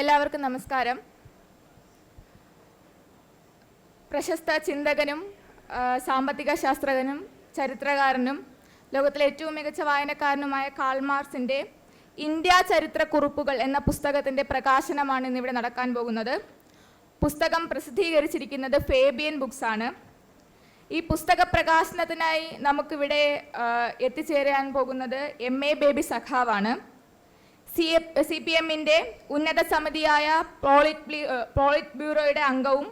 എല്ലാവർക്കും നമസ്കാരം. പ്രശസ്ത ചിന്തകനും സാമ്പത്തിക ശാസ്ത്രജ്ഞനും ചരിത്രകാരനും ലോകത്തിലെ ഏറ്റവും മികച്ച വായനക്കാരനുമായ കാൾമാർസിന്റെ ഇന്ത്യ ചരിത്ര കുറിപ്പുകൾ എന്ന പുസ്തകത്തിന്റെ പ്രകാശനമാണ് ഇന്നിവിടെ നടക്കാൻ പോകുന്നത്. പുസ്തകം പ്രസിദ്ധീകരിച്ചിരിക്കുന്നത് ഫേബിയൻ ബുക്സ് ആണ്. ഈ പുസ്തക പ്രകാശനത്തിനായി നമുക്കിവിടെ എത്തിച്ചേരാൻ പോകുന്നത് എം എ ബേബി സഖാവാണ്. സി പി എമ്മിന്റെ ഉന്നത സമിതിയായ പോളിറ്റ് പോളിറ്റ് ബ്യൂറോയുടെ അംഗവും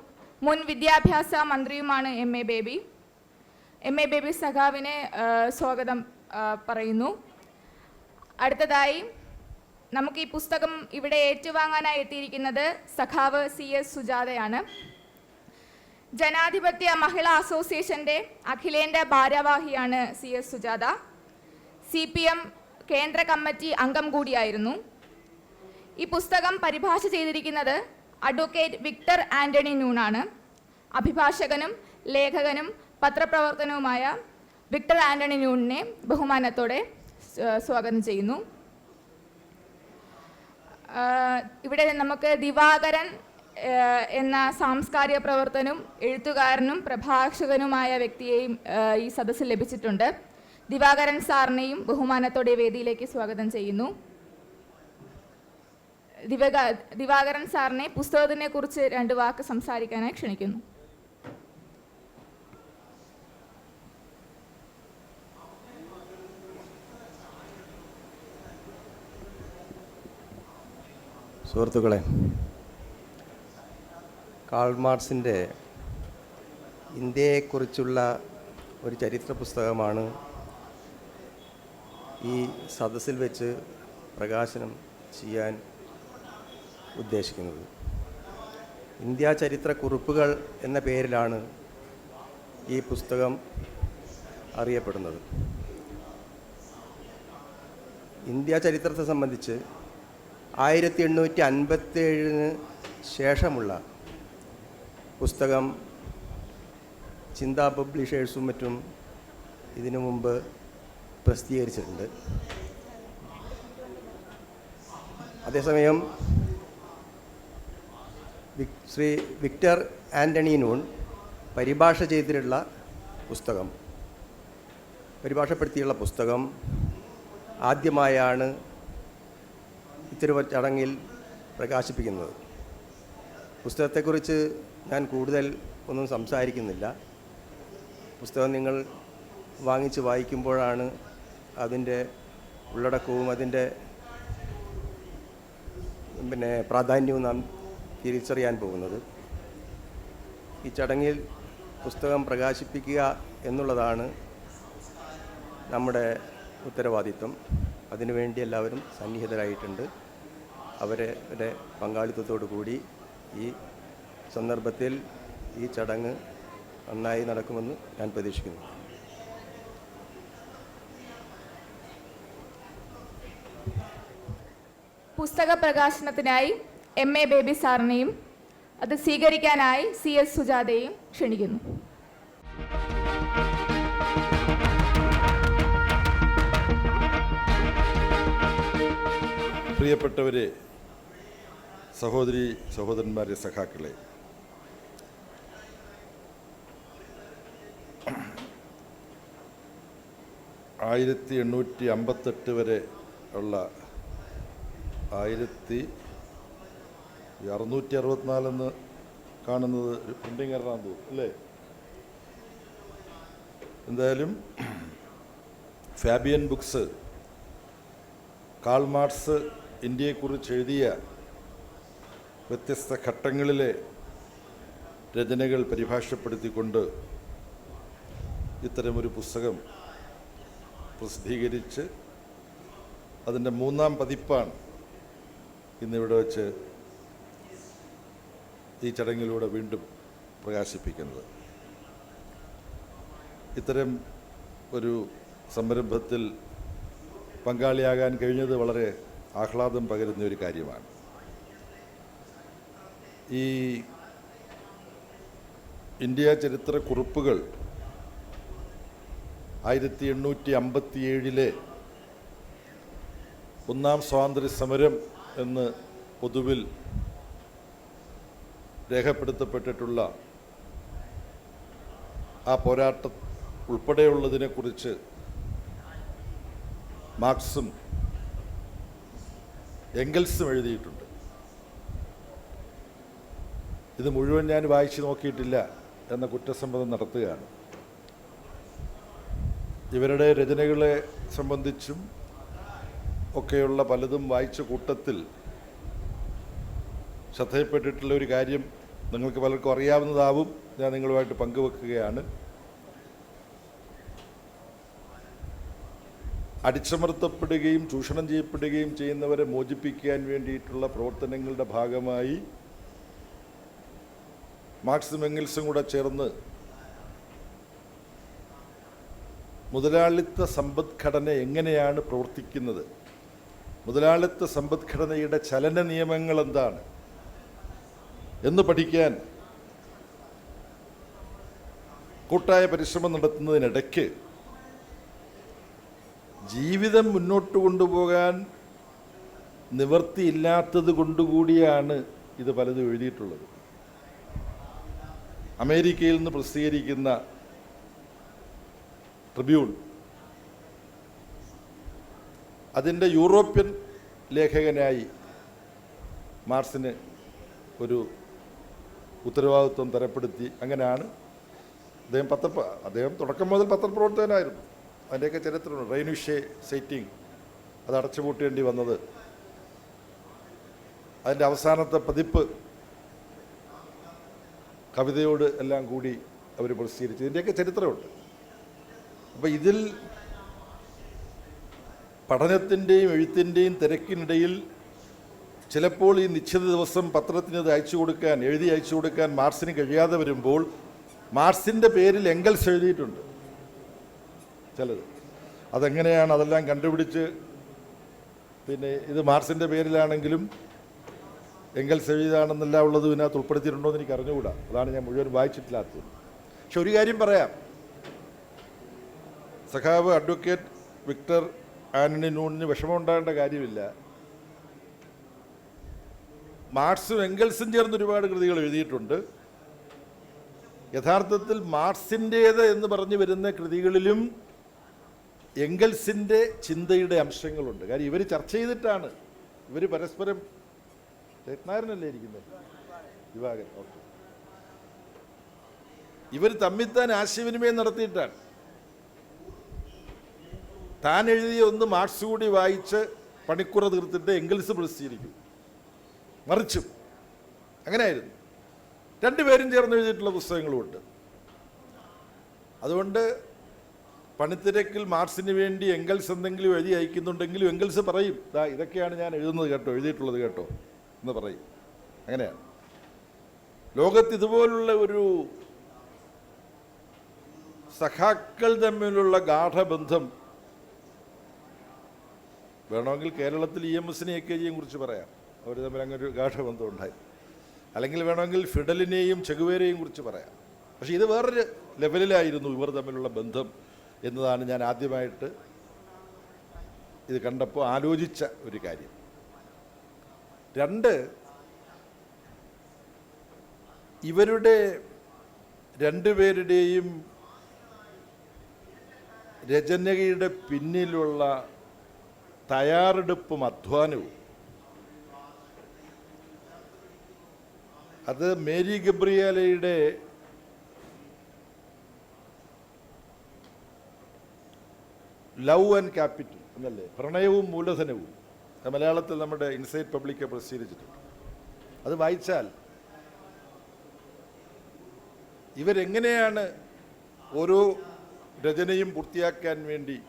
മുൻ വിദ്യാഭ്യാസ മന്ത്രിയുമാണ് M A Baby. M A Baby സഖാവിനെ സ്വാഗതം പറയുന്നു. അടുത്തതായി നമുക്ക് ഈ പുസ്തകം ഇവിടെ ഏറ്റുവാങ്ങാനായി എത്തിയിരിക്കുന്നത് സഖാവ് സി എസ് സുജാതയാണ്. ജനാധിപത്യ മഹിളാ അസോസിയേഷന്റെ അഖിലേന്ത്യാ ഭാരവാഹിയാണ് C S Sujatha. C P M കേന്ദ്ര കമ്മിറ്റി അംഗം കൂടിയായിരുന്നു. ഈ പുസ്തകം പരിഭാഷ ചെയ്തിരിക്കുന്നത് അഡ്വക്കേറ്റ് വിക്ടർ ആന്റണി നൂണാണ്. അഭിഭാഷകനും ലേഖകനും പത്രപ്രവർത്തനവുമായ വിക്ടർ ആന്റണി നൂണിനെ ബഹുമാനത്തോടെ സ്വാഗതം ചെയ്യുന്നു. ഇവിടെ നമുക്ക് ദിവാകരൻ എന്ന സാംസ്കാരിക പ്രവർത്തനും എഴുത്തുകാരനും പ്രഭാഷകനുമായ വ്യക്തിയെയും ഈ സദസ്സിൽ ലഭിച്ചിട്ടുണ്ട്. ദിവാകരൻ സാറിനെയും ബഹുമാനത്തോടെ വേദിയിലേക്ക് സ്വാഗതം ചെയ്യുന്നു. ദിവക ദിവാകരൻ സാറിനെ പുസ്തകത്തിനെ കുറിച്ച് രണ്ട് വാക്ക് സംസാരിക്കാനായി ക്ഷണിക്കുന്നു. സുഹൃത്തുക്കളെ കാൾ മാർക്സിന്റെ ഇന്ത്യയെക്കുറിച്ചുള്ള ഒരു ചരിത്ര പുസ്തകമാണ് ഈ സദസ്സിൽ വെച്ച് പ്രകാശനം ചെയ്യാൻ ഉദ്ദേശിക്കുന്നത്. ഇന്ത്യ ചരിത്ര കുറിപ്പുകൾ എന്ന പേരിലാണ് ഈ പുസ്തകം അറിയപ്പെടുന്നത്. ഇന്ത്യ ചരിത്രത്തെ സംബന്ധിച്ച് ആയിരത്തി എണ്ണൂറ്റി അൻപത്തേഴിന് ശേഷമുള്ള പുസ്തകം ചിന്താ പബ്ലിഷേഴ്സും മറ്റും ഇതിനു മുമ്പ് പ്രസിദ്ധീകരിച്ചിട്ടുണ്ട്. അതേസമയം ശ്രീ വിക്ടർ ആന്റണി നൂൺ പരിഭാഷ ചെയ്തിട്ടുള്ള പുസ്തകം. പരിഭാഷപ്പെടുത്തിയുള്ള പുസ്തകം ആദ്യമായാണ് ഇത്തരം ചടങ്ങിൽ പ്രകാശിപ്പിക്കുന്നത്. പുസ്തകത്തെക്കുറിച്ച് ഞാൻ കൂടുതൽ ഒന്നും സംസാരിക്കുന്നില്ല. പുസ്തകം നിങ്ങൾ വാങ്ങിച്ച് വായിക്കുമ്പോഴാണ് അതിന്റെ ഉള്ളടക്കവും അതിന്റെ പിന്നെ പ്രാധാന്യവും നാം തിരിച്ചറിയാൻ പോകുന്നത്. ഈ ചടങ്ങിൽ പുസ്തകം പ്രകാശിപ്പിക്കുക എന്നുള്ളതാണ് നമ്മുടെ ഉത്തരവാദിത്വം. അതിനുവേണ്ടി എല്ലാവരും സന്നിഹിതരായിട്ടുണ്ട്. അവരുടെ പങ്കാളിത്തത്തോടു കൂടി ഈ സന്ദർഭത്തിൽ ഈ ചടങ്ങ് നന്നായി നടക്കുമെന്ന് ഞാൻ പ്രതീക്ഷിക്കുന്നു. പുസ്തക പ്രകാശനത്തിനായി എം എ ബേബി സാറിനെയും അത് സ്വീകരിക്കാനായി സി എസ് സുജാതയെയും ക്ഷണിക്കുന്നു. പ്രിയപ്പെട്ടവരെ സഹോദരി സഹോദരന്മാരെ സഖാക്കളെ ആയിരത്തി എണ്ണൂറ്റി അമ്പത്തെട്ട് വരെ ഉള്ള ആയിരത്തി അറുന്നൂറ്റി അറുപത്തിനാലെന്ന് കാണുന്നത് പ്രിന്റിങ് എറണാന്ന് തോന്നുന്നു അല്ലേ? എന്തായാലും ഫാബിയൻ ബുക്സ് കാൾ മാർക്സ് ഇന്ത്യയെക്കുറിച്ച് എഴുതിയ വ്യത്യസ്ത ഘട്ടങ്ങളിലെ രചനകൾ പരിഭാഷപ്പെടുത്തിക്കൊണ്ട് ഇത്തരമൊരു പുസ്തകം പ്രസിദ്ധീകരിച്ച് അതിന്റെ മൂന്നാം പതിപ്പാണ് ഇന്നിവിടെ വച്ച് ഈ ചടങ്ങിലൂടെ വീണ്ടും പ്രകാശിപ്പിക്കുന്നത്. ഇത്തരം ഒരു സംരംഭത്തിൽ പങ്കാളിയാകാൻ കഴിഞ്ഞത് വളരെ ആഹ്ലാദം പകരുന്ന ഒരു കാര്യമാണ്. ഈ ഇന്ത്യ ചരിത്ര കുറിപ്പുകൾ ആയിരത്തി എണ്ണൂറ്റി അമ്പത്തിയേഴിലെ ഒന്നാം സ്വാതന്ത്ര്യ സമരം എന്ന് പൊതുവിൽ രേഖപ്പെടുത്തപ്പെട്ടിട്ടുള്ള ആ പോരാട്ട ഉൾപ്പെടെയുള്ളതിനെക്കുറിച്ച് മാർക്സും എംഗൽസും എഴുതിയിട്ടുണ്ട്. ഇത് മുഴുവൻ ഞാൻ വായിച്ചു നോക്കിയിട്ടില്ല എന്ന കുറ്റസമ്മതം നടത്തുകയാണ്. ഇവരുടെ രചനകളെ സംബന്ധിച്ചും ഒക്കെയുള്ള പലതും വായിച്ച കൂട്ടത്തിൽ ശ്രദ്ധയിൽപ്പെട്ടിട്ടുള്ള ഒരു കാര്യം നിങ്ങൾക്ക് പലർക്കും അറിയാവുന്നതാവും. ഞാൻ നിങ്ങളുമായിട്ട് പങ്കുവെക്കുകയാണ്. അടിച്ചമർത്തപ്പെടുകയും ചൂഷണം ചെയ്യപ്പെടുകയും ചെയ്യുന്നവരെ മോചിപ്പിക്കാൻ വേണ്ടിയിട്ടുള്ള പ്രവർത്തനങ്ങളുടെ ഭാഗമായി മാർക്സും എംഗൽസും കൂടെ ചേർന്ന് മുതലാളിത്ത സമ്പദ്ഘടന എങ്ങനെയാണ് പ്രവർത്തിക്കുന്നത്? മുതലാളിത്ത സമ്പദ്ഘടനയുടെ ചലന നിയമങ്ങൾ എന്താണ് എന്ന് പഠിക്കാൻ കൂട്ടായ പരിശ്രമം നടത്തുന്നതിനിടയ്ക്ക് ജീവിതം മുന്നോട്ട് കൊണ്ടുപോകാൻ നിവർത്തിയില്ലാത്തത് കൊണ്ടുകൂടിയാണ് ഇത് പലതും എഴുതിയിട്ടുള്ളത്. അമേരിക്കയിൽ നിന്ന് പ്രസിദ്ധീകരിക്കുന്ന ട്രിബ്യൂൺ അതിന്റെ യൂറോപ്യൻ ലേഖകനായി മാർസിന് ഒരു ഉത്തരവാദിത്വം തരപ്പെടുത്തി. അങ്ങനെയാണ് അദ്ദേഹം പത്ര അദ്ദേഹം തുടക്കം മുതൽ പത്രപ്രവർത്തകനായിരുന്നു. അതിന്റെയൊക്കെ ചരിത്രമുണ്ട്. റെയിനുഷേ സൈറ്റിംഗ് അത് അടച്ചുപൂട്ടേണ്ടി വന്നത്. അതിന്റെ അവസാനത്തെ പതിപ്പ് കവിതയോട് എല്ലാം കൂടി അവർ പ്രസിദ്ധീകരിച്ചു. ഇതിന്റെയൊക്കെ ചരിത്രമുണ്ട്. അപ്പോൾ ഇതിൽ പഠനത്തിന്റെയും എഴുത്തിന്റെയും തിരക്കിനിടയിൽ ചിലപ്പോൾ ഈ നിശ്ചിത ദിവസം പത്രത്തിന് ഇത് അയച്ചു കൊടുക്കാൻ എഴുതി അയച്ചു കൊടുക്കാൻ മാർസിന് കഴിയാതെ വരുമ്പോൾ മാർസിന്റെ പേരിൽ എങ്കൽസ് എഴുതിയിട്ടുണ്ട് ചിലത്. അതെങ്ങനെയാണ് അതെല്ലാം കണ്ടുപിടിച്ച് പിന്നെ ഇത് മാർസിന്റെ പേരിലാണെങ്കിലും എങ്കൽസ് എഴുതിയതാണെന്നെല്ലാം ഉള്ളത് ഇതിനകത്ത് ഉൾപ്പെടുത്തിയിട്ടുണ്ടോ എന്ന് എനിക്ക് അറിഞ്ഞുകൂടാ അതാണ് ഞാൻ മുഴുവൻ വായിച്ചിട്ടില്ലാത്തത്. പക്ഷെ ഒരു കാര്യം പറയാം. സഖാവ് അഡ്വക്കേറ്റ് വിക്ടർ ആന്റണി നൂണിന് വിഷമമുണ്ടാകേണ്ട കാര്യമില്ല. മാർക്സും എംഗൽസും ചേർന്ന് ഒരുപാട് കൃതികൾ എഴുതിയിട്ടുണ്ട്. യഥാർത്ഥത്തിൽ മാർക്സിന്റേത് എന്ന് പറഞ്ഞു വരുന്ന കൃതികളിലും എംഗൽസിന്റെ ചിന്തയുടെ അംശങ്ങളുണ്ട്. കാര്യം ഇവർ ചർച്ച ചെയ്തിട്ടാണ്. ഇവർ പരസ്പരം രത്നാരനല്ലേ ഇരിക്കുന്നത് ദിവാകരൻ ഓക്കെ. ഇവർ തമ്മിൽ താൻ ആശയവിനിമയം നടത്തിയിട്ടാണ്. താൻ എഴുതിയ ഒന്ന് മാർക്സ് കൂടി വായിച്ച് പണിക്കുറ തീർത്തിട്ട് എങ്കിൽസ് പ്രസിദ്ധീകരിക്കും മറിച്ചും. അങ്ങനെയായിരുന്നു. രണ്ടുപേരും ചേർന്ന് എഴുതിയിട്ടുള്ള പുസ്തകങ്ങളുമുണ്ട്. അതുകൊണ്ട് പണിത്തിരക്കിൽ മാർക്സിന് വേണ്ടി എങ്കിൽസ് എന്തെങ്കിലും എഴുതി അയക്കുന്നുണ്ടെങ്കിലും എങ്കിൽസ് പറയും ദാ ഇതൊക്കെയാണ് ഞാൻ എഴുതുന്നത് കേട്ടോ എഴുതിയിട്ടുള്ളത് കേട്ടോ എന്ന് പറയും. അങ്ങനെയാണ്. ലോകത്ത് ഇതുപോലുള്ള ഒരു സഖാക്കൾ തമ്മിലുള്ള ഗാഠബന്ധം വേണമെങ്കിൽ കേരളത്തിൽ ഇ എം എസിനെ എ കെ ജിയെയും കുറിച്ച് പറയാം. അവർ തമ്മിൽ അങ്ങനെ ഒരു ഗാഠബന്ധം ഉണ്ടായി. അല്ലെങ്കിൽ വേണമെങ്കിൽ ഫിഡലിനെയും ചെകുവേരെയും കുറിച്ച് പറയാം. പക്ഷേ ഇത് വേറൊരു ലെവലിലായിരുന്നു ഇവർ തമ്മിലുള്ള ബന്ധം എന്നതാണ് ഞാൻ ആദ്യമായിട്ട് ഇത് കണ്ടപ്പോൾ ആലോചിച്ച ഒരു കാര്യം. രണ്ട് ഇവരുടെ രണ്ടുപേരുടെയും രചനയുടെ പിന്നിലുള്ള തയ്യാറെടുപ്പും അധ്വാനവും. അത് മേരി ഗബ്രിയാലയുടെ ലവ് ആൻഡ് ക്യാപിറ്റൽ എന്നല്ലേ? പ്രണയവും മൂലധനവും. മലയാളത്തിൽ നമ്മുടെ ഇൻസൈറ്റ് പബ്ലിക്ക് പ്രസിദ്ധീകരിച്ചിട്ടുണ്ട്. അത് വായിച്ചാൽ ഇവരെങ്ങനെയാണ് ഓരോ രചനയും പൂർത്തിയാക്കാൻ വേണ്ടി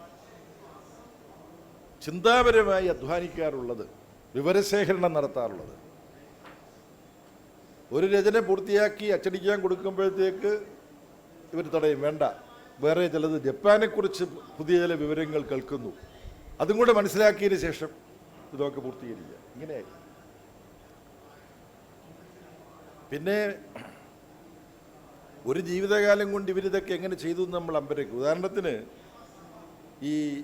ചിന്താപരമായി അധ്വാനിക്കാറുള്ളത് വിവരശേഖരണം നടത്താറുള്ളത്. ഒരു രചന പൂർത്തിയാക്കി അച്ചടിക്കാൻ കൊടുക്കുമ്പോഴത്തേക്ക് ഇവർ തടയും. വേണ്ട. വേറെ ചിലത് ജപ്പാനെക്കുറിച്ച് പുതിയ ചില വിവരങ്ങൾ കേൾക്കുന്നു. അതും കൂടെ മനസ്സിലാക്കിയതിന് ശേഷം ഇതൊക്കെ പൂർത്തീകരിക്കുക. ഇങ്ങനെയായി. പിന്നെ ഒരു ജീവിതകാലം കൊണ്ട് ഇവരിതൊക്കെ എങ്ങനെ ചെയ്തു നമ്മൾ അമ്പരക്കും. ഉദാഹരണത്തിന് ഈ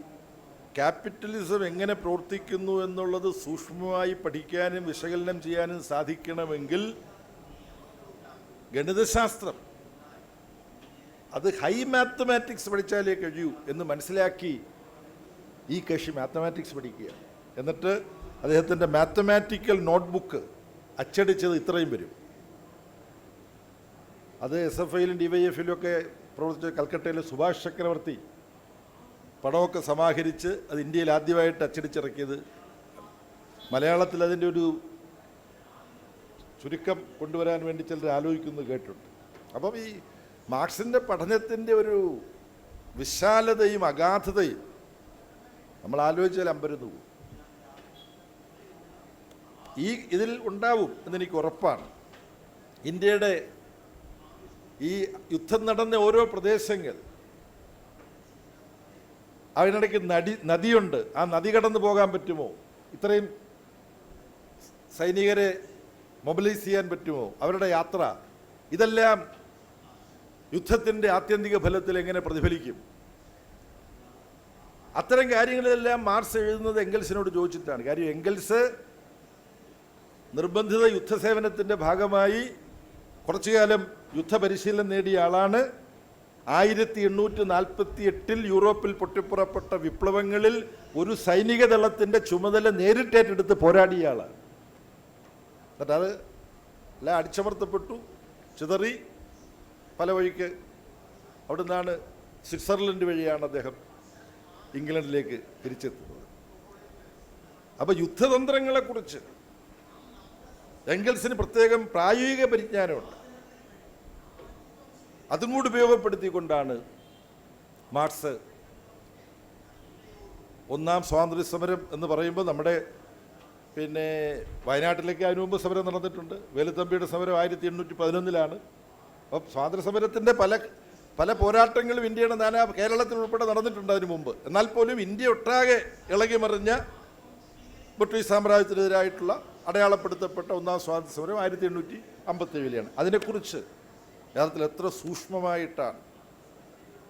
ക്യാപിറ്റലിസം എങ്ങനെ പ്രവർത്തിക്കുന്നു എന്നുള്ളത് സൂക്ഷ്മമായി പഠിക്കാനും വിശകലനം ചെയ്യാനും സാധിക്കണമെങ്കിൽ ഗണിതശാസ്ത്രം. അത് ഹൈ മാത്തമാറ്റിക്സ് പഠിച്ചാലേ കഴിയൂ എന്ന് മനസ്സിലാക്കി ഈ കക്ഷി മാത്തമാറ്റിക്സ് പഠിക്കുക. എന്നിട്ട് അദ്ദേഹത്തിന്റെ മാത്തമാറ്റിക്കൽ നോട്ട്ബുക്ക് അച്ചടിച്ചത് ഇത്രയും വരും. അത് എസ് എഫ് ഐയിലും ഡി വൈ എഫിലും ഒക്കെ പ്രവർത്തിച്ച കൽക്കട്ടയിലെ സുഭാഷ് ചക്രവർത്തി പണമൊക്കെ സമാഹരിച്ച് അത് ഇന്ത്യയിൽ ആദ്യമായിട്ട് അച്ചടിച്ചിറക്കിയത് മലയാളത്തിൽ അതിന്റെ ഒരു ചുരുക്കം കൊണ്ടുവരാൻ വേണ്ടി ചിലർ ആലോചിക്കുന്നത് കേട്ടിട്ടുണ്ട്. അപ്പം ഈ മാർക്സിന്റെ പഠനത്തിന്റെ ഒരു വിശാലതയും അഗാധതയും നമ്മൾ ആലോചിച്ചാൽ അമ്പരുന്നു പോകും. ഈ ഇതിൽ ഉണ്ടാവും എന്നെനിക്ക് ഉറപ്പാണ്. ഇന്ത്യയുടെ ഈ യുദ്ധം നടന്ന ഓരോ പ്രദേശങ്ങൾ അതിനിടയ്ക്ക് നടി നദിയുണ്ട്. ആ നദി കടന്നു പോകാൻ പറ്റുമോ? ഇത്രയും സൈനികരെ മൊബിലൈസ് ചെയ്യാൻ പറ്റുമോ? അവരുടെ യാത്ര. ഇതെല്ലാം യുദ്ധത്തിന്റെ ആത്യന്തിക ഫലത്തിൽ എങ്ങനെ പ്രതിഫലിക്കും? അത്തരം കാര്യങ്ങളിലെല്ലാം മാർസ് എഴുതുന്നത് എംഗൽസിനോട് ചോദിച്ചിട്ടാണ്. കാര്യം എംഗൽസ് നിർബന്ധിത യുദ്ധസേവനത്തിന്റെ ഭാഗമായി കുറച്ചുകാലം യുദ്ധപരിശീലനം നേടിയ ആളാണ്. ആയിരത്തി എണ്ണൂറ്റി നാൽപ്പത്തി എട്ടിൽ യൂറോപ്പിൽ പൊട്ടിപ്പുറപ്പെട്ട വിപ്ലവങ്ങളിൽ ഒരു സൈനിക ദളത്തിന്റെ ചുമതല നേരിട്ടേറ്റെടുത്ത് പോരാടിയയാളാണ് എന്നിട്ട് അത് എല്ലാം അടിച്ചമർത്തപ്പെട്ടു ചിതറി പല വഴിക്ക്. അവിടെ നിന്നാണ് സ്വിറ്റ്സർലൻഡ് വഴിയാണ് അദ്ദേഹം ഇംഗ്ലണ്ടിലേക്ക് തിരിച്ചെത്തുന്നത്. അപ്പോൾ യുദ്ധതന്ത്രങ്ങളെക്കുറിച്ച് എങ്കിൽസിന് പ്രത്യേകം പ്രായോഗിക പരിജ്ഞാനമുണ്ട്. അതും കൂടി ഉപയോഗപ്പെടുത്തിക്കൊണ്ടാണ് മാർക്സ് ഒന്നാം സ്വാതന്ത്ര്യ സമരം എന്ന് പറയുമ്പോൾ നമ്മുടെ പിന്നെ വയനാട്ടിലേക്ക് അതിനു മുമ്പ് സമരം നടന്നിട്ടുണ്ട്. വേലുത്തമ്പിയുടെ സമരം ആയിരത്തി എണ്ണൂറ്റി പതിനൊന്നിലാണ് അപ്പം സ്വാതന്ത്ര്യ സമരത്തിന്റെ പല പല പോരാട്ടങ്ങളും ഇന്ത്യയുടെ നാനാ കേരളത്തിൽ ഉൾപ്പെടെ നടന്നിട്ടുണ്ട് അതിനു മുമ്പ്. എന്നാൽ പോലും ഇന്ത്യ ഒട്ടാകെ ഇളകി മറിഞ്ഞ ബ്രിട്ടീഷ് സാമ്രാജ്യത്തിനെതിരായിട്ടുള്ള അടയാളപ്പെടുത്തപ്പെട്ട ഒന്നാം സ്വാതന്ത്ര്യ സമരം ആയിരത്തി എണ്ണൂറ്റി അമ്പത്തി ഏഴിലാണ് അതിനെക്കുറിച്ച് യഥാർത്ഥത്തിൽ എത്ര സൂക്ഷ്മമായിട്ടാണ്.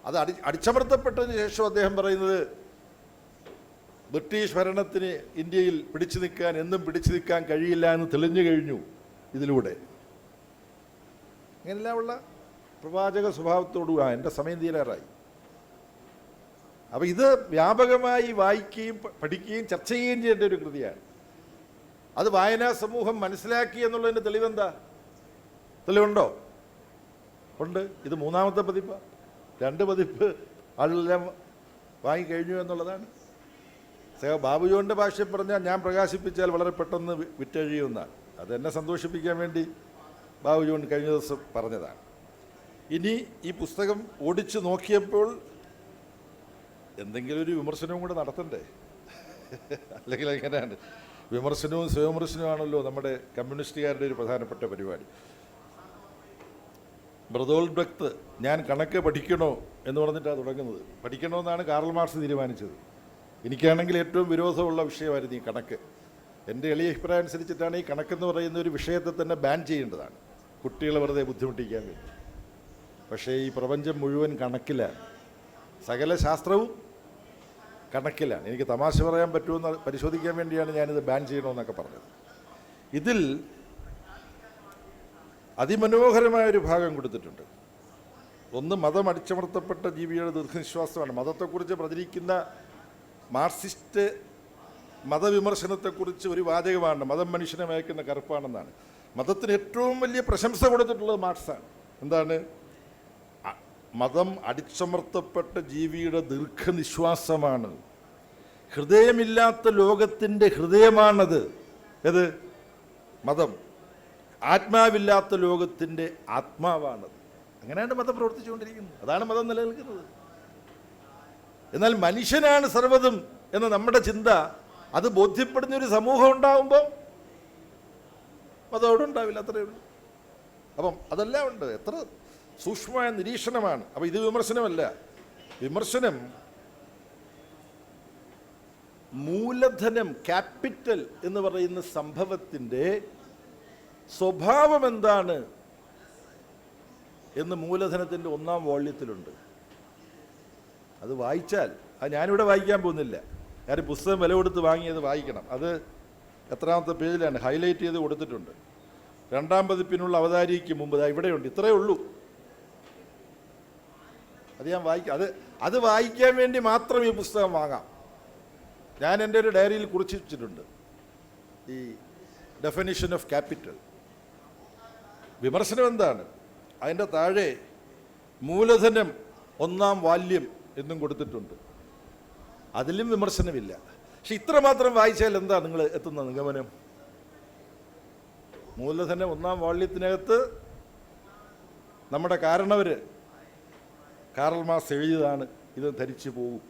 അത് അടി അടിച്ചമർത്തപ്പെട്ടതിന് ശേഷം അദ്ദേഹം പറയുന്നത് ബ്രിട്ടീഷ് ഭരണത്തിന് ഇന്ത്യയിൽ പിടിച്ചു നിൽക്കാൻ എന്നും പിടിച്ചു നിൽക്കാൻ കഴിയില്ല എന്ന് തെളിഞ്ഞു കഴിഞ്ഞു ഇതിലൂടെ. ഇങ്ങനെയുള്ള പ്രവാചക സ്വഭാവത്തോടു ആ എന്റെ സമയം തീരാറായി. അപ്പോൾ ഇത് വ്യാപകമായി വായിക്കുകയും പഠിക്കുകയും ചർച്ച ചെയ്യുകയും ചെയ്യേണ്ട ഒരു കൃതിയാണ്. അത് വായനാ സമൂഹം മനസ്സിലാക്കി എന്നുള്ളതിന്റെ തെളിവെന്താ? തെളിവുണ്ടോ? ഉണ്ട്. ഇത് മൂന്നാമത്തെ പതിപ്പ്. രണ്ട് പതിപ്പ് ആളെല്ലാം വാങ്ങിക്കഴിഞ്ഞു എന്നുള്ളതാണ്. സേവ ബാബുജോന്റെ ഭാഷയിൽ പറഞ്ഞാൽ ഞാൻ പ്രകാശിപ്പിച്ചാൽ വളരെ പെട്ടെന്ന് വിറ്റഴിയുമെന്നാണ് അത് എന്നെ സന്തോഷിപ്പിക്കാൻ വേണ്ടി ബാബുജോൺ കഴിഞ്ഞ ദിവസം പറഞ്ഞതാണ്. ഇനി ഈ പുസ്തകം ഓടിച്ചു നോക്കിയപ്പോൾ എന്തെങ്കിലും ഒരു വിമർശനവും കൂടെ നടത്തണ്ടേ? അല്ലെങ്കിൽ എങ്ങനെയാണ്? വിമർശനവും സ്വയംവിമർശനവുമാണല്ലോ നമ്മുടെ കമ്മ്യൂണിസ്റ്റുകാരുടെ ഒരു പ്രധാനപ്പെട്ട പരിപാടി. ബ്രദോൾ ബ്രക്ത് ഞാൻ കണക്ക് പഠിക്കണോ എന്ന് പറഞ്ഞിട്ടാണ് തുടങ്ങുന്നത്. പഠിക്കണമെന്നാണ് കാർൽ മാർക്സ് തീരുമാനിച്ചത്. എനിക്കാണെങ്കിൽ ഏറ്റവും വിരോധമുള്ള വിഷയമായിരുന്നു ഈ കണക്ക്. എന്റെ എളിയ അഭിപ്രായം അനുസരിച്ചിട്ടാണ് ഈ കണക്കെന്ന് പറയുന്ന ഒരു വിഷയത്തെ തന്നെ ബാൻ ചെയ്യേണ്ടതാണ്. കുട്ടികളെ വെറുതെ ബുദ്ധിമുട്ടിക്കാൻ വേണ്ടി. പക്ഷേ ഈ പ്രപഞ്ചം മുഴുവൻ കണക്കിലാണ്. സകല ശാസ്ത്രവും കണക്കിലാണ്. എനിക്ക് തമാശ പറയാൻ പറ്റുമെന്ന് പരിശോധിക്കാൻ വേണ്ടിയാണ് ഞാനിത് ബാൻ ചെയ്യണമെന്നൊക്കെ പറഞ്ഞത്. ഇതിൽ അതിമനോഹരമായ ഒരു ഭാഗം കൊടുത്തിട്ടുണ്ട്. ഒന്ന് മതം അടിച്ചമർത്തപ്പെട്ട ജീവിയുടെ ദീർഘനിശ്വാസമാണ്. മതത്തെക്കുറിച്ച് പ്രചരിക്കുന്ന മാർക്സിസ്റ്റ് മതവിമർശനത്തെക്കുറിച്ച് ഒരു വാചകമാണ്. മതം മനുഷ്യനെ മയക്കുന്ന കറുപ്പാണെന്നാണ്. മതത്തിന് ഏറ്റവും വലിയ പ്രശംസ കൊടുത്തിട്ടുള്ളത് മാർക്സാണ്. എന്താണ്? മതം അടിച്ചമർത്തപ്പെട്ട ജീവിയുടെ ദീർഘനിശ്വാസമാണ്. ഹൃദയമില്ലാത്ത ലോകത്തിന്റെ ഹൃദയമാണത്. ഏത്? മതം. ആത്മാവില്ലാത്ത ലോകത്തിന്റെ ആത്മാവാണത്. അങ്ങനെയാണ് മതം പ്രവർത്തിച്ചുകൊണ്ടിരിക്കുന്നത്. അതാണ് മതം നിലനിൽക്കുന്നത്. എന്നാൽ മനുഷ്യനാണ് സർവതും എന്ന നമ്മുടെ ചിന്ത അത് ബോധ്യപ്പെടുന്ന ഒരു സമൂഹം ഉണ്ടാവുമ്പോൾ മതം ഉണ്ടാവില്ല അത്രയേ ഉള്ളൂ. അപ്പം അതെല്ലാം ഉണ്ട്. എത്ര സൂക്ഷ്മമായ നിരീക്ഷണമാണ്. അപ്പം ഇത് വിമർശനമല്ല. വിമർശനം മൂലധനം ക്യാപിറ്റൽ എന്ന് പറയുന്ന സംഭവത്തിന്റെ സ്വഭാവം എന്താണ് എന്ന് മൂലധനത്തിന്റെ ഒന്നാം വോള്യത്തിലുണ്ട്. അത് വായിച്ചാൽ അത് ഞാനിവിടെ വായിക്കാൻ പോകുന്നില്ല. ഞാൻ പുസ്തകം വില കൊടുത്ത് വാങ്ങിയത് വായിക്കണം. അത് എത്രാമത്തെ പേജിലാണ്? ഹൈലൈറ്റ് ചെയ്ത് കൊടുത്തിട്ടുണ്ട്. രണ്ടാം പതിപ്പിനുള്ള അവതാരിക്ക് മുമ്പ് ഇവിടെയുണ്ട്. ഇത്രയേ ഉള്ളൂ. അത് ഞാൻ വായിക്കാം അത് അത് വായിക്കാൻ വേണ്ടി മാത്രം ഈ പുസ്തകം വാങ്ങാം. ഞാൻ എന്റെ ഒരു ഡയറിയിൽ കുറിച്ചിട്ടുണ്ട് ഈ ഡെഫിനിഷൻ ഓഫ് ക്യാപിറ്റൽ വിമർശനം എന്താണ്? അതിന്റെ താഴെ മൂലധനം ഒന്നാം വാല്യം എന്നും കൊടുത്തിട്ടുണ്ട്. അതിലും വിമർശനമില്ല. പക്ഷെ ഇത്രമാത്രം വായിച്ചാൽ എന്താ നിങ്ങൾ എത്തുന്ന നിഗമനം മൂലധനം ഒന്നാം വാള്യത്തിനകത്ത് നമ്മുടെ കാരണവർ കാറൽ മാർക്സ് എഴുതിയതാണ് ഇത് ധരിച്ചു പോകും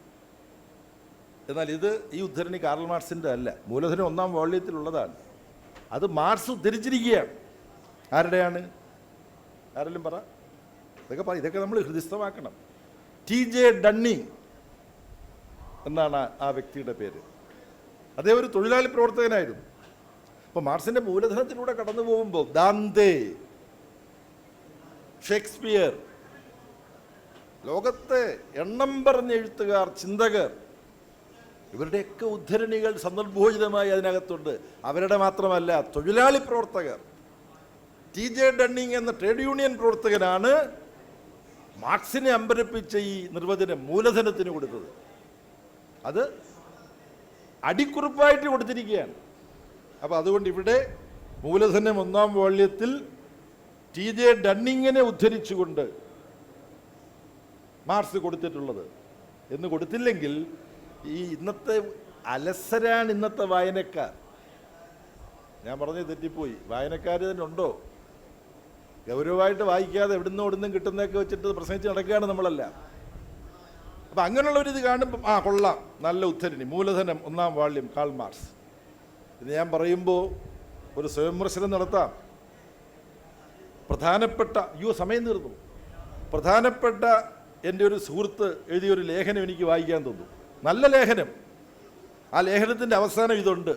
എന്നാൽ ഇത് ഈ ഉദ്ധരണി കാറൽ മാർസിന്റെ അല്ല മൂലധനം ഒന്നാം വാള്യത്തിലുള്ളതാണ് അത് മാർസ് ഉദ്ധരിച്ചിരിക്കുകയാണ്. ആരുടെയാണ്? ആരെങ്കിലും പറ. ഇതൊക്കെ പറ ഇതൊക്കെ നമ്മൾ ഹൃദയസ്ഥമാക്കണം ടി ജെ ഡണ്ണിങ് എന്നാണ് ആ- ആ വ്യക്തിയുടെ പേര്. അദ്ദേഹം ഒരു തൊഴിലാളി പ്രവർത്തകനായിരുന്നു. അപ്പോൾ മാർസിന്റെ മൂലധനത്തിലൂടെ കടന്നു പോകുമ്പോൾ ദാന്തേ ഷേക്സ്പിയർ ലോകത്തെ എണ്ണം പറഞ്ഞ എഴുത്തുകാർ ചിന്തകർ ഇവരുടെയൊക്കെ ഉദ്ധരണികൾ സന്ദർഭോചിതമായി അതിനകത്തുണ്ട്. അവരുടെ മാത്രമല്ല തൊഴിലാളി പ്രവർത്തകർ. ടി ജെ ഡണ്ണിങ് എന്ന ട്രേഡ് യൂണിയൻ പ്രവർത്തകനാണ് മാർക്സിനെ അമ്പരപ്പിച്ച ഈ നിർവചനം മൂലധനത്തിന് കൊടുത്തത്. അത് അടിക്കുറിപ്പായിട്ട് കൊടുത്തിരിക്കുകയാണ്. അപ്പോൾ അതുകൊണ്ട് ഇവിടെ മൂലധനം ഒന്നാം വാള്യത്തിൽ ടി ജെ ഡണ്ണിങ്ങിനെ ഉദ്ധരിച്ചുകൊണ്ട് മാർക്സ് കൊടുത്തിട്ടുള്ളത്. എന്ന് കൊടുത്തില്ലെങ്കിൽ ഈ ഇന്നത്തെ അലസരാണ് ഇന്നത്തെ വായനക്കാർ ഞാൻ പറഞ്ഞ് തെറ്റിപ്പോയി. വായനക്കാർ തന്നെ ഉണ്ടോ? ഗൗരവമായിട്ട് വായിക്കാതെ എവിടുന്നോ എവിടുന്നും കിട്ടുന്നതൊക്കെ വെച്ചിട്ട് പ്രസംഗിച്ച് നടക്കുകയാണ് നമ്മളല്ല. അപ്പം അങ്ങനെയുള്ള ഒരു ഇത് ആ കൊള്ളാം. നല്ല ഉദ്ധരണി. മൂലധനം ഒന്നാം വാള്യം കാൾ മാർക്സ്. ഇത് ഞാൻ പറയുമ്പോൾ ഒരു സ്വയംവിമർശനം നടത്താം. പ്രധാനപ്പെട്ട അയ്യോ സമയം തീർന്നു. പ്രധാനപ്പെട്ട എന്റെ ഒരു സുഹൃത്ത് എഴുതിയൊരു ലേഖനം എനിക്ക് വായിക്കാൻ തോന്നുന്നു നല്ല ലേഖനം. ആ ലേഖനത്തിന്റെ അവസാനം ഇതുണ്ട്.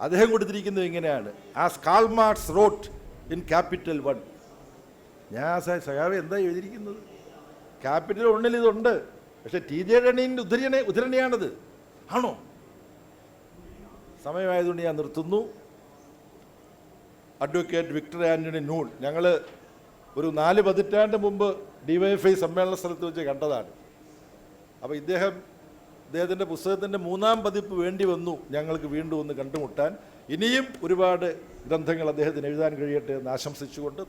അദ്ദേഹം കൊടുത്തിരിക്കുന്നത് ഇങ്ങനെയാണ്. ആ സ്കാൾമാർട്സ് റോട്ട് ഇൻ ക്യാപിറ്റൽ വൺ. ഞാൻ സഖാവേ എന്താ എഴുതിയിരിക്കുന്നത്? ക്യാപിറ്റൽ ഒന്നിൽ ഇതുണ്ട്. പക്ഷെ ടി ജെ ഡണീന്റെ ഉദ്ധരണി ഉദ്ധരണിയാണത്. ആണോ? സമയമായതുകൊണ്ട് ഞാൻ നിർത്തുന്നു. അഡ്വക്കേറ്റ് വിക്ടർ ആന്റണി നൂൺ ഞങ്ങൾ ഒരു നാല് പതിറ്റാണ്ട് മുമ്പ് ഡിവൈഎഫ്ഐ സമ്മേളന സ്ഥലത്ത് വെച്ച് കണ്ടതാണ്. അപ്പോൾ ഇദ്ദേഹം ഇദ്ദേഹത്തിന്റെ പുസ്തകത്തിന്റെ മൂന്നാം പതിപ്പ് വേണ്ടി വന്നു ഞങ്ങൾക്ക് വീണ്ടും ഒന്ന് കണ്ടുമുട്ടാൻ. ഇനിയും ഒരുപാട് ഗ്രന്ഥങ്ങൾ അദ്ദേഹത്തിന് എഴുതാൻ കഴിയട്ടെ എന്ന് ആശംസിച്ചുകൊണ്ട്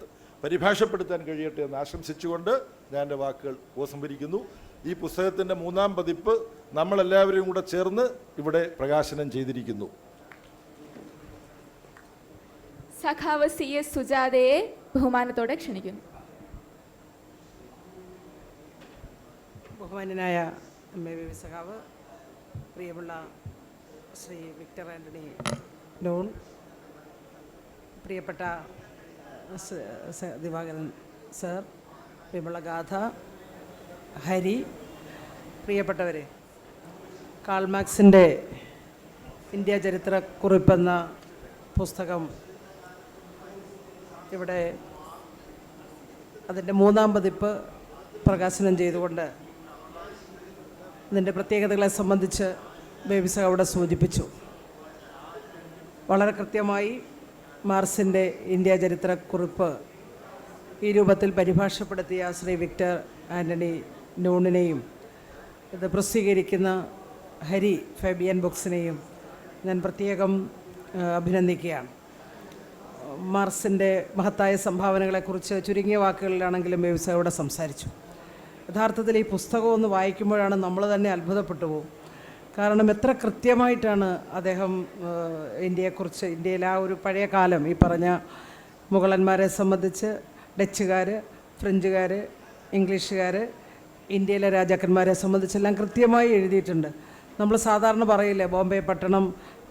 പരിഭാഷപ്പെടുത്താൻ കഴിയട്ടെ എന്ന് ആശംസിച്ചുകൊണ്ട് ഞാൻ എന്റെ വാക്കുകൾ ഉപസംഹരിക്കുന്നു ഈ പുസ്തകത്തിന്റെ മൂന്നാം പതിപ്പ് നമ്മളെല്ലാവരും കൂടെ ചേർന്ന് ഇവിടെ പ്രകാശനം ചെയ്തിരിക്കുന്നു. സഖാവ് സി എസ് സുജാതയെ ബഹുമാനത്തോടെ ക്ഷണിക്കുന്നു. ബഹുമാനായ എം എ വി സഖാവ് പ്രിയമുള്ള ശ്രീ വിക്ടർ ആന്റണി ലോൺ. പ്രിയപ്പെട്ട ദിവാകരൻ സർ പ്രിയമുള്ള ഗാഥ ഹരി പ്രിയപ്പെട്ടവരെ കാൾമാക്സിന്റെ ഇന്ത്യ ചരിത്രക്കുറിപ്പെന്ന പുസ്തകം ഇവിടെ അതിന്റെ മൂന്നാം പതിപ്പ് പ്രകാശനം ചെയ്തുകൊണ്ട് ഇതിന്റെ പ്രത്യേകതകളെ സംബന്ധിച്ച് ബേബിസ അവിടെ സൂചിപ്പിച്ചു. വളരെ കൃത്യമായി മാർസിന്റെ ഇന്ത്യ ചരിത്രക്കുറിപ്പ് ഈ രൂപത്തിൽ പരിഭാഷപ്പെടുത്തിയ ശ്രീ വിക്ടർ ആന്റണി നൂണിനെയും ഇത് പ്രസിദ്ധീകരിക്കുന്ന ഹരി ഫെബിയൻ ബുക്സിനെയും ഞാൻ പ്രത്യേകം അഭിനന്ദിക്കുകയാണ്. മാർസിന്റെ മഹത്തായ സംഭാവനകളെക്കുറിച്ച് ചുരുങ്ങിയ വാക്കുകളിലാണെങ്കിലും വ്യവസായോടെ സംസാരിച്ചു. യഥാർത്ഥത്തിൽ ഈ പുസ്തകം ഒന്ന് വായിക്കുമ്പോഴാണ് നമ്മൾ തന്നെ അത്ഭുതപ്പെട്ടു പോകും. കാരണം എത്ര കൃത്യമായിട്ടാണ് അദ്ദേഹം ഇന്ത്യയെക്കുറിച്ച് ഇന്ത്യയിലെ ആ ഒരു പഴയ കാലം ഈ പറഞ്ഞ മുഗളന്മാരെ സംബന്ധിച്ച് ഡച്ചുകാർ ഫ്രഞ്ചുകാർ ഇംഗ്ലീഷുകാർ ഇന്ത്യയിലെ രാജാക്കന്മാരെ സംബന്ധിച്ചെല്ലാം കൃത്യമായി എഴുതിയിട്ടുണ്ട്. നമ്മൾ സാധാരണ പറയില്ലേ ബോംബെ പട്ടണം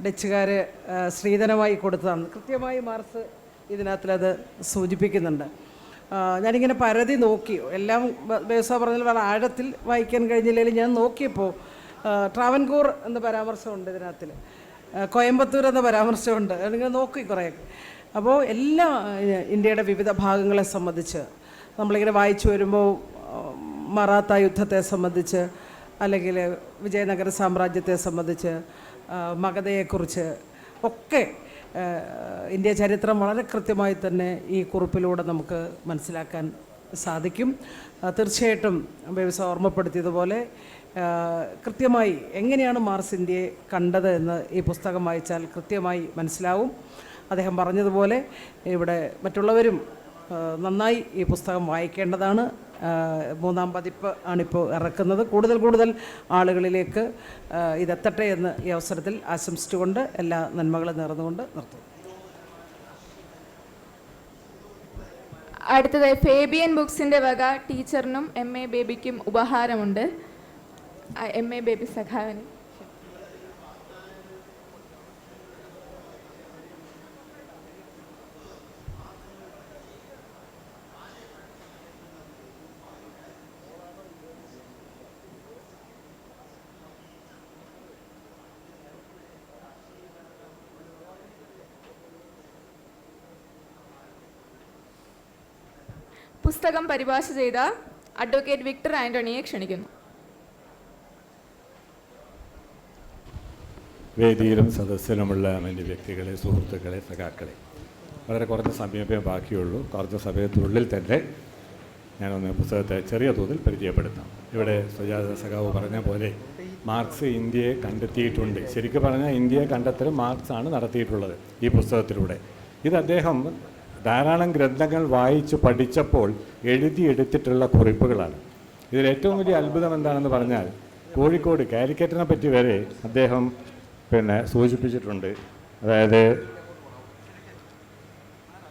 ഡച്ചുകാർ സ്ത്രീധനമായി കൊടുത്തതാണ്. കൃത്യമായി മാർസ് ഇതിനകത്തിലത് സൂചിപ്പിക്കുന്നുണ്ട്. ഞാനിങ്ങനെ പരതി നോക്കി. എല്ലാം ബേസ പറഞ്ഞാൽ വളരെ ആഴത്തിൽ വായിക്കാൻ കഴിഞ്ഞില്ലെങ്കിൽ ഞാൻ നോക്കിയപ്പോൾ ട്രാവൻകൂർ എന്ന പരാമർശമുണ്ട് ഇതിനകത്തിൽ. കോയമ്പത്തൂർ എന്ന പരാമർശമുണ്ട്. അതിങ്ങനെ നോക്കി കുറേ അപ്പോൾ എല്ലാ ഇന്ത്യയുടെ വിവിധ ഭാഗങ്ങളെ സംബന്ധിച്ച് നമ്മളിങ്ങനെ വായിച്ചു വരുമ്പോൾ മറാത്ത യുദ്ധത്തെ സംബന്ധിച്ച് അല്ലെങ്കിൽ വിജയനഗര സാമ്രാജ്യത്തെ സംബന്ധിച്ച് മഗധയെക്കുറിച്ച് ഒക്കെ ഇന്ത്യ ചരിത്രം വളരെ കൃത്യമായി തന്നെ ഈ കുറിപ്പിലൂടെ നമുക്ക് മനസ്സിലാക്കാൻ സാധിക്കും. തീർച്ചയായിട്ടും വ്യവസായം ഓർമ്മപ്പെടുത്തിയതുപോലെ കൃത്യമായി എങ്ങനെയാണ് മാർസ് ഇന്ത്യയെ കണ്ടത് എന്ന് ഈ പുസ്തകം വായിച്ചാൽ കൃത്യമായി മനസ്സിലാവും. അദ്ദേഹം പറഞ്ഞതുപോലെ ഇവിടെ മറ്റുള്ളവരും നന്നായി ഈ പുസ്തകം വായിക്കേണ്ടതാണ്. മൂന്നാം പതിപ്പ് ആണിപ്പോൾ ഇറക്കുന്നത്. കൂടുതൽ കൂടുതൽ ആളുകളിലേക്ക് ഇതെത്തട്ടെ എന്ന് ഈ അവസരത്തിൽ ആശംസിച്ചുകൊണ്ട് എല്ലാ നന്മകളും നേർന്നുകൊണ്ട് നിർത്തുന്നു. അടുത്തതായി ഫേബിയൻ ബുക്സിന്റെ വക ടീച്ചറിനും എം എ ബേബിക്കും ഉപഹാരമുണ്ട്. എം എ ബേബി സഖാവിന് പുസ്തകം പരിഭാഷ ചെയ്ത അഡ്വക്കേറ്റ് വിക്ടർ ആന്റണിയെ ക്ഷണിക്കുന്നു. വേദിയിലും സദസ്സിലുമുള്ള മറ്റ് വ്യക്തികളെ സുഹൃത്തുക്കളെ സഖാക്കളെ. വളരെ കുറഞ്ഞ സമയമേ ബാക്കിയുള്ളൂ. കുറഞ്ഞ സമയത്തിനുള്ളിൽ തന്നെ ഞാനൊന്ന് പുസ്തകത്തെ ചെറിയ തോതിൽ പരിചയപ്പെടുത്താം. ഇവിടെ സുജാത സഖാവ് പറഞ്ഞ പോലെ മാർക്സ് ഇന്ത്യയെ കണ്ടെത്തിയിട്ടുണ്ട്. ശരിക്കും പറഞ്ഞാൽ ഇന്ത്യയെ കണ്ടെത്തൽ മാർക്സാണ് നടത്തിയിട്ടുള്ളത് ഈ പുസ്തകത്തിലൂടെ. ഇത് അദ്ദേഹം ധാരാളം ഗ്രന്ഥങ്ങൾ വായിച്ച് പഠിച്ചപ്പോൾ എഴുതിയെടുത്തിട്ടുള്ള കുറിപ്പുകളാണ്. ഇതിൽ ഏറ്റവും വലിയ അത്ഭുതം എന്താണെന്ന് പറഞ്ഞാൽ കോഴിക്കോട് കാലിക്കറ്റിനെ പറ്റി വരെ അദ്ദേഹം പിന്നെ സൂചിപ്പിച്ചിട്ടുണ്ട്. അതായത്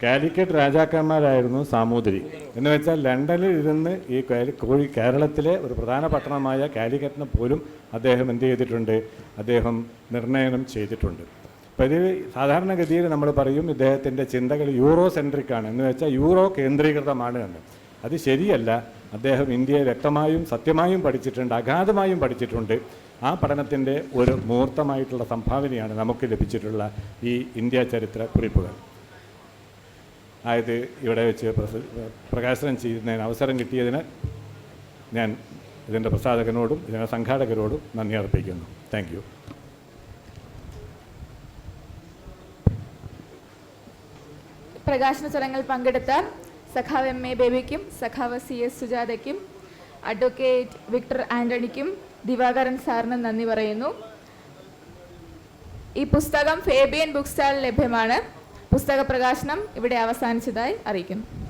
കാലിക്കറ്റ് രാജാക്കന്മാരായിരുന്നു സാമൂതിരി. എന്ന് വെച്ചാൽ ലണ്ടനിൽ ഇരുന്ന് ഈ കോഴി കേരളത്തിലെ ഒരു പ്രധാന പട്ടണമായ കാലിക്കറ്റിനെ പോലും അദ്ദേഹം എന്ത് ചെയ്തിട്ടുണ്ട്? അദ്ദേഹം നിർണയനം ചെയ്തിട്ടുണ്ട്. അപ്പോൾ ഇത് സാധാരണഗതിയിൽ നമ്മൾ പറയും ഇദ്ദേഹത്തിന്റെ ചിന്തകൾ യൂറോ സെൻട്രിക് ആണ്. എന്ന് വെച്ചാൽ യൂറോ കേന്ദ്രീകൃതമാണ് എന്ന്. അത് ശരിയല്ല. അദ്ദേഹം ഇന്ത്യയെ വ്യക്തമായും സത്യമായും പഠിച്ചിട്ടുണ്ട് അഗാധമായും പഠിച്ചിട്ടുണ്ട്. ആ പഠനത്തിന്റെ ഒരു മുഹൂർത്തമായിട്ടുള്ള സംഭാവനയാണ് നമുക്ക് ലഭിച്ചിട്ടുള്ള ഈ ഇന്ത്യ ചരിത്ര കുറിപ്പുകൾ. ആയത് ഇവിടെ വെച്ച് പ്രകാശനം ചെയ്യുന്നതിന് അവസരം കിട്ടിയതിന് ഞാൻ ഇതിന്റെ പ്രസാധകനോടും ഇതിന്റെ സംഘാടകരോടും നന്ദി അർപ്പിക്കുന്നു. താങ്ക് യു പ്രകാശന ചടങ്ങിൽ പങ്കെടുത്ത സഖാവ് എം എ ബേബിക്കും സഖാവ് സി എസ് സുജാതയ്ക്കും അഡ്വക്കേറ്റ് വിക്ടർ ആന്റണിക്കും ദിവാകരൻ സാറിന് നന്ദി പറയുന്നു. ഈ പുസ്തകം ഫേബിയൻ ബുക്ക് സ്റ്റാളിൽ ലഭ്യമാണ്. പുസ്തക പ്രകാശനം ഇവിടെ അവസാനിച്ചതായി അറിയിക്കുന്നു.